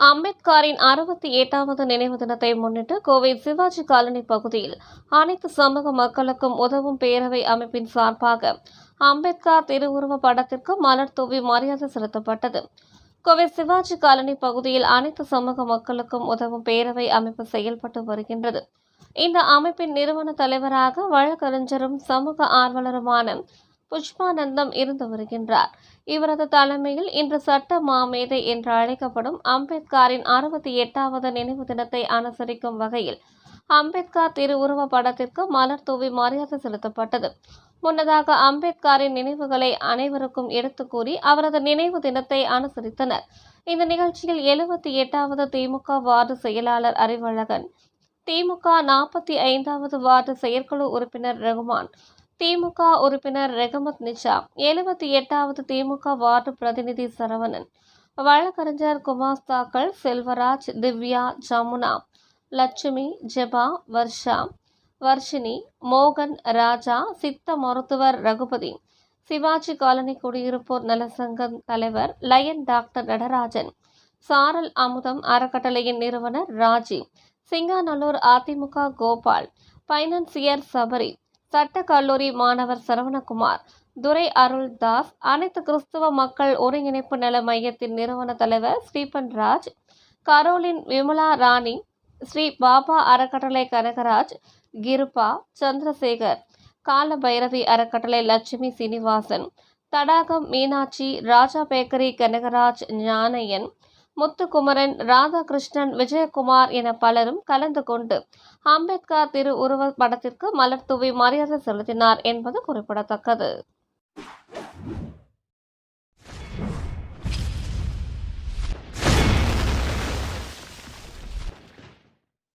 அம்பேத்கரின் அறுபத்தி எட்டாவது நினைவு தினத்தை முன்னிட்டு கோவை சிவாஜி காலனி பகுதியில் அனைத்து சமூக மக்களுக்கும் உதவும் பேரவை அமைப்பின் சார்பாக அம்பேத்கர் திருவுருவ படத்திற்கு மலர் தூவி மரியாதை செலுத்தப்பட்டது. கோவை சிவாஜி காலனி பகுதியில் அனைத்து சமூக மக்களுக்கும் உதவும் பேரவை அமைப்பு செயல்பட்டு வருகின்றது. இந்த அமைப்பின் நிறுவன தலைவராக வழக்கறிஞரும் சமூக ஆர்வலருமான புஷ்பானந்தம் இருந்து வருகின்றார். இவரது தலைமையில் இன்று சட்ட மாமேதை என்று அழைக்கப்படும் அம்பேத்கரின் அறுபத்தி எட்டாவது நினைவு தினத்தை அனுசரிக்கும் வகையில் அம்பேத்கர் திருவுருவ படத்திற்கு மலர் தூவி மரியாதை செலுத்தப்பட்டது. முன்னதாக அம்பேத்கரின் நினைவுகளை அனைவருக்கும் எடுத்து கூறி அவரது நினைவு தினத்தை அனுசரித்தனர். இந்த நிகழ்ச்சியில் எழுபத்தி எட்டாவது திமுக வார்டு செயலாளர் அறிவழகன் திமுக நாற்பத்தி ஐந்தாவது வார்டு செயற்குழு உறுப்பினர் ரகுமான் திமுக உறுப்பினர் ரெகமத் நிஷா எழுபத்தி எட்டாவது திமுக வார்டு பிரதிநிதி சரவணன் வழக்கறிஞர் குமாஸ்தாக்கள் செல்வராஜ் திவ்யா ஜமுனா லட்சுமி ஜெபா வர்ஷா வர்ஷினி மோகன் ராஜா சித்த மருத்துவர் ரகுபதி சிவாஜி காலனி குடியிருப்போர் நலசங்கம் தலைவர் லயன் டாக்டர் நடராஜன் சாரல் அமுதம் அறக்கட்டளையின் நிறுவனர் ராஜி சிங்காநல்லூர் அதிமுக கோபால் பைனான்சியர் சபரி சட்ட கல்லூரி மாணவர் சரவணகுமார் துரை அருள்தாஸ் அனைத்து கிறிஸ்துவ மக்கள் ஒருங்கிணைப்பு நல மையத்தின் நிறுவன தலைவர் ஸ்ரீபன் ராஜ் கரோலின் விமலா ராணி ஸ்ரீ பாபா அறக்கட்டளை கனகராஜ் கிருபா சந்திரசேகர் கால பைரவி அறக்கட்டளை லட்சுமி சீனிவாசன் தடாகம் மீனாட்சி ராஜா பேக்கரி கனகராஜ் ஞானையன் முத்துக்குமரன் ராதாகிருஷ்ணன் விஜயகுமார் என பலரும் கலந்து கொண்டு அம்பேத்கர் திரு உருவ படத்திற்கு மலர் தூவி மரியாதை செலுத்தினார் என்பது குறிப்பிடத்தக்கது.